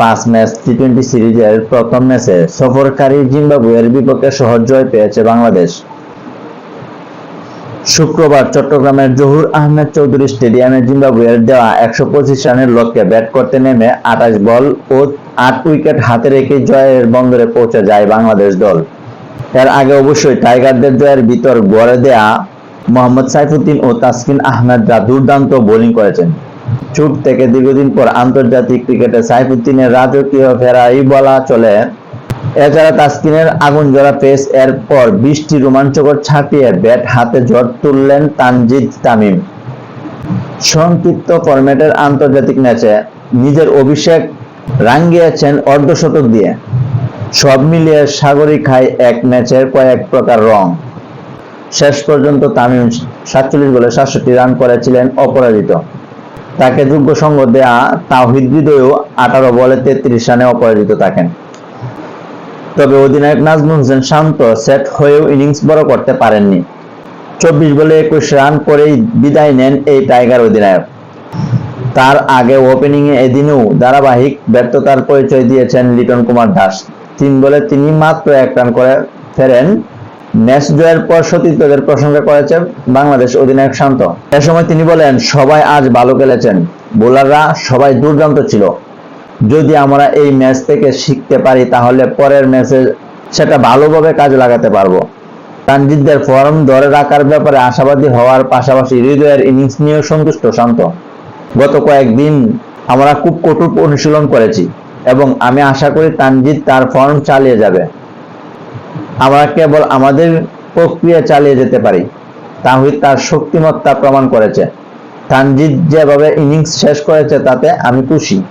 পাঁচ match T twenty সিরিজের প্রথম ম্যাচে সফরকারী জিম্বাবুয়ের বিপক্ষে সহজ জয় পেয়েছে বাংলাদেশ। শুক্রবার চট্টগ্রামের জহুর আহমেদ চৌধুরী স্টেডিয়ামে জিম্বাবুয়ের দেওয়া একশো পঁচিশ রানের লক্ষ্যে ব্যাট করতে নেমে আঠাশ বল ও আট উইকেট হাতে রেখে জয়ের বন্দরে পৌঁছে যায় বাংলাদেশ দল। এর আগে অবশ্যই টাইগারদের জয়ের ভিতর গড়ে দেয়া মোহাম্মদ সাইফুদ্দিন ও তাসকিন আহমেদরা দুর্দান্ত বোলিং করেছেন। চুট থেকে দীর্ঘদিন পর আন্তর্জাতিক ক্রিকেটে সাইফুদ্দিনের রাজকীয় ফেরাই বলা চলে। এছাড়া তাসকিনের আগুন জোড়া পেস এর পর বৃষ্টি রোমাঞ্চকর ছাপিয়ে ব্যাট হাতে ঝড় তুললেন তানজিদ তামিম। সংক্ষিপ্ত ফরম্যাটের আন্তর্জাতিক ম্যাচে নিজের অভিষেক রাঙ্গিয়েছেন অর্ধশতক দিয়ে। সব মিলিয়ে সাগরিকায় এক ম্যাচের কয়েক প্রকার রং। শেষ পর্যন্ত তামিম সাতচল্লিশ বলে সাতষট্টি রান করেছিলেন অপরাজিত। তাকে যোগ্য সঙ্গ দেয়া তাওহিদ হৃদয়ও আঠারো বলে তেত্রিশ রানে অপরাজিত থাকেন। তবে অধিনায়ক নাজমুল হোসেন শান্ত সেট হয়েও ইনিংস বড় করতে পারেননি। চব্বিশ বলে একুশ রান করেই বিদায় নেন এই টাইগার অধিনায়ক। তার আগে ওপেনিংয়ে এদিনও ধারাবাহিক ব্যর্থতার পরিচয় দিয়েছেন লিটন কুমার দাস। তিন বলে তিনি মাত্র এক রান করে ফেরেন ম্যাচ জয়ের পর সতীর্থদের প্রশংসা করেছে বাংলাদেশ অধিনায়ক শান্ত। এ সময় তিনি বলেন, সবাই আজ ভালো খেলেছেন। বোলাররা সবাই দুর্দান্ত ছিল। যদি আমরা এই ম্যাচ থেকে শিখতে পারি, তাহলে পরের ম্যাচে সেটা ভালোভাবে কাজে লাগাতে পারব। তানজিদদের ফর্ম ধরে রাখার ব্যাপারে আশাবাদী হওয়ার পাশাপাশি হৃদয়ের ইনিংস নিয়েও সন্তুষ্ট শান্ত। গত কয়েকদিন আমরা খুব কঠোর অনুশীলন করেছি এবং আমি আশা করি তানজিদ তার ফর্ম চালিয়ে যাবে। আমরা কেবল আমাদের প্রক্রিয়া চালিয়ে যেতে পারি। তাহিদ তার শক্তিমত্তা প্রমাণ করেছে। তানজিদ যেভাবে ইনিংস শেষ করেছে, তাতে আমি খুশি।